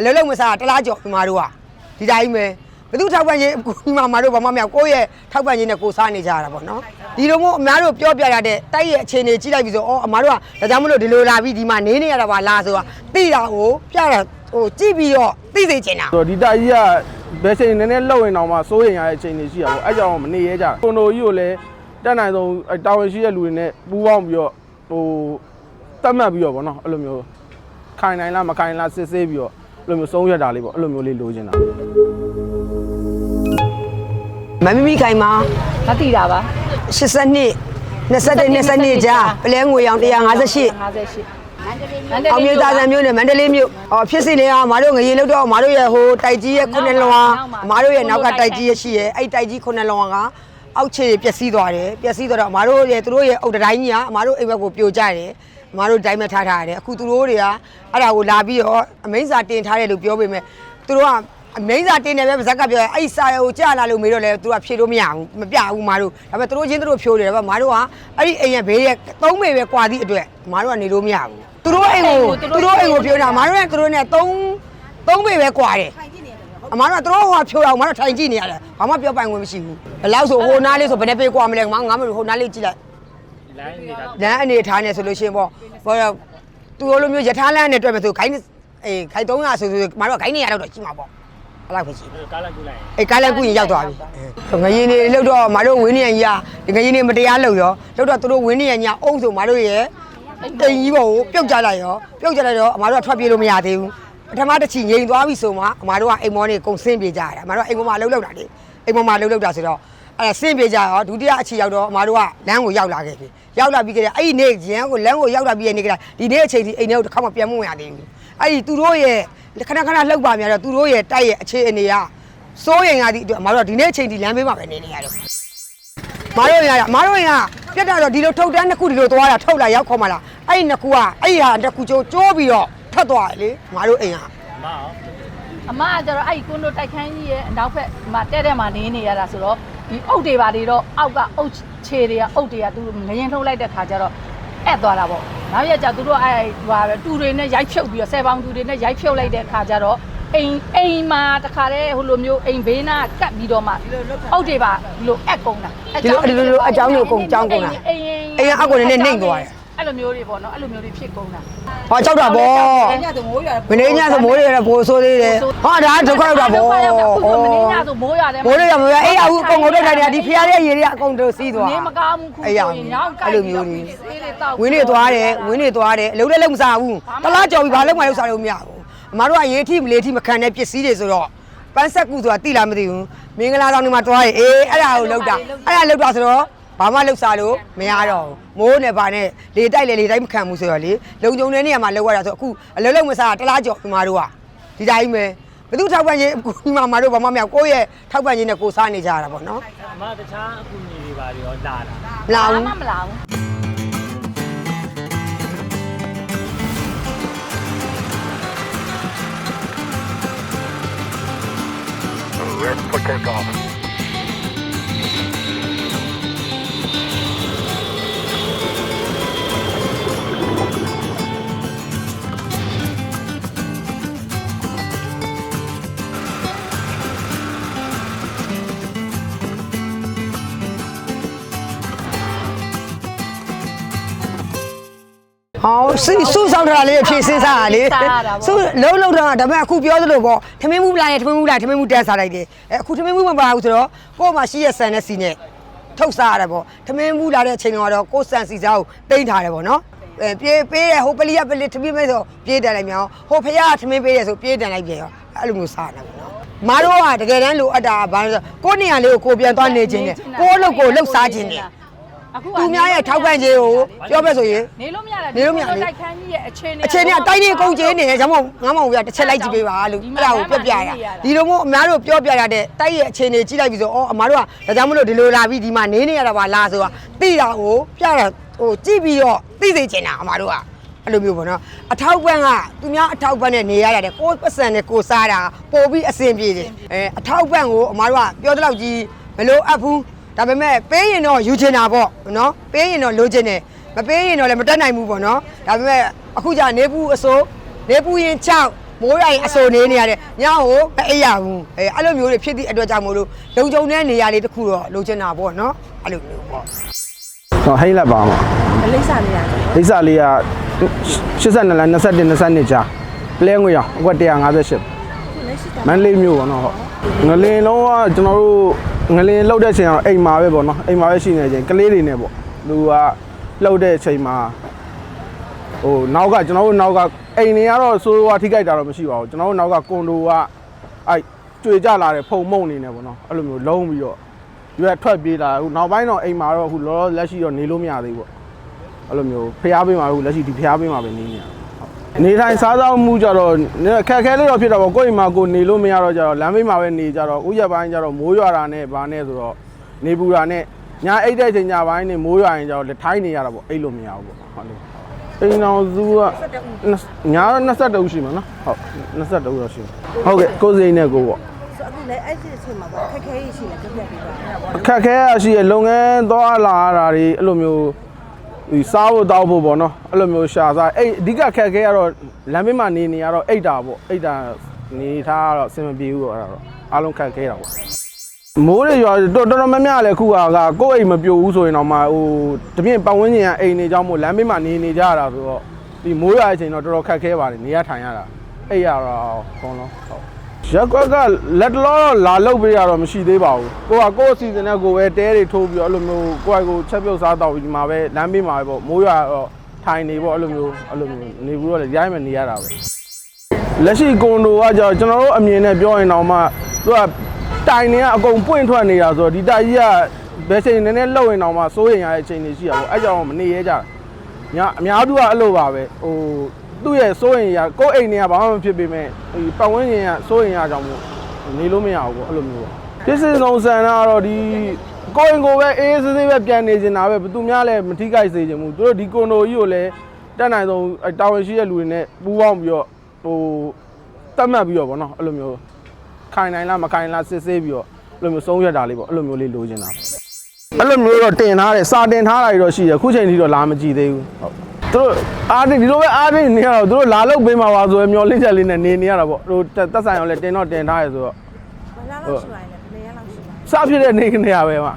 အလုံးလုံးမစားတလားကြော်ညီမတို့ကဒီတိုင်းပဲဘသူထောက်ပံ့ခြင်းအခုညီမမတို့ဘာမှမရကိုယ့်ရဲ့ထောက်ပံ့ခြင်းနဲ့ကိုစားနေကြရတာပေါ့နော်ဒီလိုမျိုးအများတို့ပြောပြရတဲ့တိုက်ရဲ့အခြေအနေကြည့်လိုက်ပြီဆိုအော်အမားတို့ကဒါကြောင့်မလို့ဒီလိုလာပြီးဒီမှာနေနေရတာပါလားဆိုတာသိတာကိုပြတာဟိုကြည့်ပြီးတော့သိစေချင်တာဆိုတော့ဒီတိုက်ကြီးကဘယ်ချိန်နည်းနည်းလောက်ရင်တော့မှစိုးရင်ရတဲ့ချိန်တွေရှိရပါဘူးအဲကြောင့်မနေရကြကွန်ဒိုကြီးကိုလည်းတက်နိုင်ဆုံးအဲတာဝန်ရှိတဲ့လူတွေနဲ့ပူးပေါင်းပြီးတော့ဟိုတတ်မှတ်ပြီးတော့ဗောနော်အဲ့လိုမျိုးခိုင်နိုင်လားမခိုင်လားစစ်ဆေးပြီးတော့အဲ့ လိုမျိုးဆုံးရွက်တာလေးပေါ့အဲ့လိုမျိုးလေးလိုချင်တာမမီမီခိုင်မှာမသိတာပါ82 21 22ကြာပလဲငွေရောင်158 58မန္တလေးအောင်မြေသားဆန်မြို့နယ်မန္တလေးမြို့အော်ဖြစ်စီနေအောင်မတို့ငရေလောက်တော့မတို့ရဲ့ဟိုတိုက်ကြီးရဲ့ခုနှစ်လွန်မတို့ရဲ့နောက်ကတိုက်ကြီးရဲ့ရှိရဲ့အဲ့တိုက်ကြီးခုနှစ်လွန်ကအောက်ခြေပျက်စီးသွားတယ်ပျက်စီးသွားတော့မတို့ရဲ့သူတို့ရဲ့အုတ်တိုင်းကြီးကအမတို့အိမ်ဘက်ကိုပြိုကျတယ် မတို့တိုင်းမဲ့ထားထားတယ်အခုသူတို့တွေကအဲ့ဒါကိုလာပြီးတော့အမိန့်စာတင်ထားတယ်လို့ပြောပေမဲ့သူတို့ကအမိန့်စာတင်တယ်ပဲပါဇက်ကပြောအဲ့စာရုပ်ကြာလာလို့မေးတော့လဲသူကဖြေလို့မရဘူးမပြဘူးမတို့ဒါပေမဲ့သူတို့ချင်းသူတို့ဖြိုးတယ်ဒါပေမဲ့မတို့ကအဲ့ဒီအိမ်ရဲ့ဘေးရဲ့သုံးမေပဲကွာသည့်အတွက်မတို့ကနေလို့မရဘူးသူတို့အိမ်ကိုသူတို့အိမ်ကိုဖြိုးတာမတို့ကသူတို့နဲ့သုံးသုံးမေပဲကွာတယ်အမတို့ကသူတို့ဟိုဖြိုးတော့မတို့ထိုင်ကြည့်နေရတယ်ဘာမှပြောပိုင်ခွင့်မရှိဘူးဘယ်လောက်ဆိုဟိုနားလေးဆိုဘယ်နဲ့ပေးကွာမလဲငါငါမလို့ဟိုနားလေးကြည့်လိုက် လမ်းအနေထားနေဆိုလို့ရှိရင်ပေါ့ဘောတော့သူတို့လိုမျိုးယထာလမ်းနဲ့တွေ့မယ်ဆိုခိုင်းအေးခိုင်300ဆိုဆိုမတို့ကခိုင်းနေရတော့ရှိမှာပေါ့အဲ့လောက်ပဲရှိတယ်ကားလိုက်ကူလိုက်အေးကားလန်ကူရင်ရောက်သွားပြီငရင်နေလောက်တော့မတို့ဝင်းနေရကြီးอ่ะဒီငရင်နေမတရားလောက်ရောလောက်တော့သူတို့ဝင်းနေရညာအုံးဆိုမတို့ရဲ့တိမ်ကြီးပေါ့ကိုပြုတ်ကြလိုက်ရောပြုတ်ကြလိုက်တော့အမတို့ကထွက်ပြေးလို့မရသေးဘူးပထမတစ်ချီငိန်သွားပြီဆိုမှအမတို့ကအိမ်မောနေကုံဆင်းပြေကြရတယ်အမတို့ကအိမ်မောမှာလှုပ်လှုပ်တာလေအိမ်မောမှာလှုပ်လှုပ်တာဆိုတော့ အဲ့ဒါဆင်းပြေကြရောဒုတိယအချီရောက်တော့အမတို့ကလမ်းကိုရောက်လာခဲ့ပြီရောက်လာပြီးကြတဲ့အဲ့ဒီနေ့ရန်ကိုလမ်းကိုရောက်လာပြီးရဲ့နေ့ကဒီနေ့အချိန်ဒီအိမ်ထဲကိုတစ်ခါမှပြန်မဝင်ရသေးဘူးအဲ့ဒီသူတို့ရဲ့ခဏခဏလှုပ်ပါများတော့သူတို့ရဲ့တိုက်ရဲ့အခြေအနေကစိုးရင်ရသည့်အတွက်အမတို့ကဒီနေ့အချိန်ဒီလမ်းဘေးမှာပဲနေနေရတယ်။မတို့ရရမတို့ရပြတ်တာတော့ဒီလိုထုတ်တန်းတစ်ခုဒီလိုသွားတာထုတ်လာရောက်ခေါ်မလားအဲ့ဒီနှစ်ခုကအဲ့ဒီဟာတစ်ခုကျိုးကျိုးပြီးတော့ထပ်သွားတယ်လေမတို့အိမ်ကမအောင်အမကကျတော့အဲ့ဒီကွန်ဒိုတိုက်ခန်းကြီးရဲ့အနောက်ဘက်မှာတဲ့တဲ့မှာနေနေရတာဆိုတော့ ဒီအုတ်တွေပါတွေတော့အောက်ကအုတ်ခြေတွေကအုတ်တွေကသူငရင်ထုတ်လိုက်တဲ့ခါကျတော့အဲ့သွားတာပေါ့နောက်ရက်ကျသူတို့အဲ့ဟိုတူတွေနဲ့ရိုက်ဖြုတ်ပြီးတော့ဆယ်ပေါင်တူတွေနဲ့ရိုက်ဖြုတ်လိုက်တဲ့ခါကျတော့အိမ်အိမ်မှာတခါတည်းဟိုလိုမျိုးအိမ်ဘေးနာကတ်ပြီးတော့မှအုတ်တွေပါဒီလိုအက်ကုန်တာဒီလိုဒီလိုအကြောင်းကိုကုန်ကြောင်းကုန်တာအိမ်အိမ်ကအကွန်နဲ့နှိမ့်သွားတယ် အဲ့လိုမျိုးတွေပေါ့နော်အဲ့လိုမျိုးတွေဖြစ်ကုန်တာဟောကြောက်တာဗောမင်းညဆိုမိုးတွေရဘိုးဆိုးသေးတယ်ဟောဒါဒုက္ခရောက်တာဗောမင်းညဆိုမိုးရတယ်ဘိုးတွေရမရအေးအခုအကုန်ကုန်တော့တယ်ဒီဖျားတဲ့ရေတွေကအကုန်တို့စီးသွားနေမကောင်းဘူးခုအဲ့ရဆိုရင်ညောင်းကိုက်အဲ့လိုမျိုးတွေဆေးတွေတောက်ဝင်းနေသွားတယ်ဝင်းနေသွားတယ်အလုံးလည်းလုံးမစားဘူးတလားကြော်ပြီးဘာလုံးမလုံးစားလို့မရဘူးအမတို့ကရေထိမလေးထိမခံတဲ့ပစ္စည်းတွေဆိုတော့ပန်းဆက်ကူဆိုတာတိလားမသိဘူးမင်္ဂလာဆောင်တွေမှာတွားရင်အေးအဲ့ဒါကိုလောက်တာအဲ့ဒါလောက်တာဆိုတော့ ဘာမှလောက်စားလို့မရတော့ဘူးမိုးနဲ့ဗာနဲ့လေတိုက်လေလေတိုက်မခံဘူးဆိုတော့လေလုံကြုံတဲ့နေရာမှာလောက်ရတာဆိုအခုအလုံးလုံးမစားတလားကြော်အမတို့ကဒီတိုင်းပဲဘသူထောက်ပံ့ခြင်းအခုညီမမတို့ဘာမှမရကိုယ့်ရဲ့ထောက်ပံ့ခြင်းနဲ့ကိုစားနေကြရတာပေါ့နော်အမတခြားအကူအညီတွေပါရောလာတာမလာဘူးမမလာဘူး ဟောစုစုဆောင်ထားတာလေးအဖြေစဉ်းစားတာလေစုလုံးလုံးတော့ဒါပေမဲ့အခုပြောသလိုပေါ့ထမင်းမှုပလာရဲ့ထမင်းမှုပလာထမင်းမှုတန်းစားလိုက်တယ်အဲအခုထမင်းမှုမပါဘူးဆိုတော့ကို့မှာရှိရဆန်နဲ့စီနဲ့ထုတ်စားရတယ်ပေါ့ထမင်းမှုလာတဲ့အချိန်ကတော့ကို့ဆန်စီစားကိုတိမ့်ထားတယ်ပေါ့နော်အဲပြေးပေးတယ်ဟိုပလီကပလီထမင်းမဲဆိုပြေးတယ်လိုက်မြောင်းဟိုဖယားထမင်းပေးတယ်ဆိုပြေးတယ်လိုက်ပြန်ရောအဲ့လိုမျိုးစားတယ်ပေါ့နော်မတော်ကတကယ်တမ်းလိုအပ်တာဘာလို့ဆိုကို့နေရာလေးကိုကိုပြန်သွားနေခြင်းနဲ့ကို့အလုပ်ကိုလှုပ်စားခြင်းနဲ့ အခုသူများရဲ့ထောက်ပံ့ခြင်းကိုပြောမဲ့ဆိုရင်နေလို့မရတာနေလို့မရလေတိုက်ခန်းကြီးရဲ့အခြေအနေအချိန်ကတိုင်းနေကုန်ကျင်းနေတယ်ကျွန်မငါမောင်ကတစ်ချက်လိုက်ကြည့်ပေးပါလို့အဲ့ဒါကိုပြပြတာဒီလိုမျိုးအများတို့ပြောပြရတဲ့တိုက်ရဲ့အခြေအနေကြည့်လိုက်ပြီဆိုအော်အမားတို့ကဒါကြောင့်မလို့ဒီလိုလာပြီးဒီမှာနေနေရတာပါလားဆိုတာသိတာကိုပြတာဟိုကြည့်ပြီးတော့သိစေချင်တာအမားတို့ကအဲ့လိုမျိုးပေါ့နော်အထောက်ပံ့ကသူများအထောက်ပံ့နဲ့နေရရတယ်ကိုယ်ပတ်စံနဲ့ကိုယ်စားတာပို့ပြီးအဆင်ပြေတယ်အဲအထောက်ပံ့ကိုအမားတို့ကပြောတဲ့လောက်ကြီးမလို့အပ်ဘူး ဒါပေမဲ့ပေးရင်တော့ယူချင်တာပေါ့နော်ပေးရင်တော့လိုချင်တယ်မပေးရင်တော့လည်းမတက်နိုင်ဘူးပေါ့နော်ဒါပေမဲ့အခုじゃနေဘူးအစိုးနေပူရင်6မိုးရရင်အစိုးနေနေရတယ်ညဟိုမအိပ်ရဘူးအဲအဲ့လိုမျိုးတွေဖြစ်သည့်အတွက်ကြောင့်မို့လို့လုံခြုံတဲ့နေရာလေးတစ်ခုတော့လိုချင်တာပေါ့နော်အဲ့လိုမျိုးပေါ့ဟောဟိန်းလက်ပါမှာလိမ့်စာလေးရတယ်လိပ်စာလေးက82လ21 22ကြာပလဲငွေရောအကွက်158မန္တလေးမြို့ပေါ့နော်ဟုတ်ငလင်လုံးကကျွန်တော်တို့ ငလင်လောက်တဲ့ချိန်ကတော့အိမ်မှာပဲပေါ့နော်အိမ်မှာပဲရှိနေချိန်ကလေးတွေနဲ့ပေါ့သူကလောက်တဲ့ချိန်မှာဟိုနောက်ကကျွန်တော်တို့နောက်ကအိမ်တွေကတော့စိုးစိုးဝါထိခိုက်တာတော့မရှိပါဘူးကျွန်တော်တို့နောက်ကကွန်ဒိုကအဲ့ကျွေကြလာတဲ့ဖုံမုံနေနေပေါ့နော်အဲ့လိုမျိုးလုံးပြီးတော့ရွက်ထွက်ပြေးလာအခုနောက်ပိုင်းတော့အိမ်မှာတော့အခုလောလောလက်ရှိတော့နေလို့မရသေးဘူးပေါ့အဲ့လိုမျိုးဖျားပေးမှာလို့လက်ရှိဒီဖျားပေးမှာပဲနေနေရတာ နေထိုင်စားသောက်မှုကြတော့နည်းခက်ခဲလေးတော့ဖြစ်တာပေါ့ကိုယ့်အိမ်မှာကိုယ်နေလို့မရတော့ကြတော့လမ်းဘေးမှာပဲနေကြတော့ဥရက်ပိုင်းကြတော့မိုးရွာတာနဲ့ဗာနဲ့ဆိုတော့နေပူတာနဲ့ညာအိတ်တဲ့ချိန်ညပိုင်းနေမိုးရွာရင်ကြတော့လက်ထိုင်းနေရတာပေါ့အိတ်လို့မရဘူးပေါ့ဟုတ်တယ်အိမ်အောင်စုကညာ22ဦးရှိမှာနော်ဟုတ်22ဦးတော့ရှိမှာဟုတ်ကဲ့ကိုယ်စိန်နဲ့ကိုပေါ့ဆိုအခုလည်းအဲ့ဒီအချိန်မှာပေါ့ခက်ခဲရေးရှိတယ်ပြပြပြပါအခက်ခဲရရှိရလုပ်ငန်းသွားလာရတာတွေအဲ့လိုမျိုး ဒီစားဖို့တောက်ဖို့ပေါ့နော်အဲ့လိုမျိုးရှာစားအဲ့အဓိကခက်ခဲရတော့လမ်းဘေးမှာနေနေရတော့အိတ်တာပေါ့အိတ်တာနေထားတော့အဆင်မပြေဘူးပေါ့အဲ့ဒါတော့အားလုံးခက်ခဲတာပေါ့မိုးတွေရွာတော်တော်များများလည်းခုကကကိုယ့်အိမ်မပြိုဘူးဆိုရင်တော့မှဟိုတပြင်းပတ်ဝန်းကျင်ကအိမ်နေကြောင်းမို့လမ်းဘေးမှာနေနေကြရတာဆိုတော့ဒီမိုးရွာတဲ့အချိန်တော့တော်တော်ခက်ခဲပါတယ်နေရထိုင်ရတာအိတ်ရတော့အကုန်လုံးဟုတ် ရက်ကွက်ကလက်တလောတော့လာလုတ်ပေးရတော့မရှိသေးပါဘူးကိုကကိုယ့်အစီအစဉ်နဲ့ကိုယ်ပဲတဲတွေထိုးပြီးတော့အဲ့လိုမျိုးကိုယ့်အကိုချက်ပြုတ်စားတော့ဒီမှာပဲလမ်းဘေးမှာပဲပေါ့မိုးရွာတော့ထိုင်နေပေါ့အဲ့လိုမျိုးအဲ့လိုမျိုးနေပြီးတော့လည်းရိုင်းမနေရတာပဲလက်ရှိကွန်ဒိုကကြောကျွန်တော်တို့အမြင်နဲ့ပြောရင်တော့မှသူကတိုင်နေကအကုန်ပွင့်ထွက်နေတာဆိုတော့ဒီတိုင်ကြီးကဘယ်ချိန်နည်းနည်းလှုပ်ရင်တော့မှစိုးရင်ရတဲ့အချိန်တွေရှိရပေါ့အဲ့ကြောင့်မနေရဲကြတာညာအများစုကအဲ့လိုပါပဲဟို သူ့ရဲ့စိုးရင်ရကိုယ့်အိမ်တွေကဘာမှမဖြစ်ပေမဲ့ဒီပတ်ဝန်းကျင်ကစိုးရင်ရကြောင့်မို့နေလို့မရဘူးပေါ့အဲ့လိုမျိုးပေါ့ပြစ်စင်ဆုံးဆန်တာကတော့ဒီကိုရင်ကိုပဲအေးအေးဆေးဆေးပဲပြန်နေနေတာပဲဘယ်သူများလဲမထိခိုက်စေချင်ဘူးသူတို့ဒီကွန်ဒိုကြီးကိုလည်းတက်နိုင်ဆုံးအဲ့တာဝန်ရှိတဲ့လူတွေနဲ့ပူးပေါင်းပြီးတော့ဟိုတတ်မှတ်ပြီးတော့ဗောနော်အဲ့လိုမျိုးခိုင်နိုင်လားမခိုင်လားစစ်ဆေးပြီးတော့အဲ့လိုမျိုးဆုံးရတာလေးပေါ့အဲ့လိုမျိုးလေးလိုချင်တာအဲ့လိုမျိုးတော့တင်ထားတယ်စာတင်ထားတာတွေတော့ရှိတယ်ခုချိန်ထိတော့လာမကြည့်သေးဘူးဟုတ် သူတို့အားတင်ဒီလိုပဲအားတင်နေရတော့သူတို့လာလို့ပေးမှာပါဆိုရင်မျောလင့်ချက်လေးနဲ့နေနေရတာပေါ့သူတို့တက်တက်ဆိုင်အောင်လည်းတင်တော့တင်ထားရဆိုတော့ဘယ်လောက်လောက်ရှိပါလဲဘယ်ရက်လောက်ရှိပါစဖြစ်တဲ့နေကနေရပဲမှာ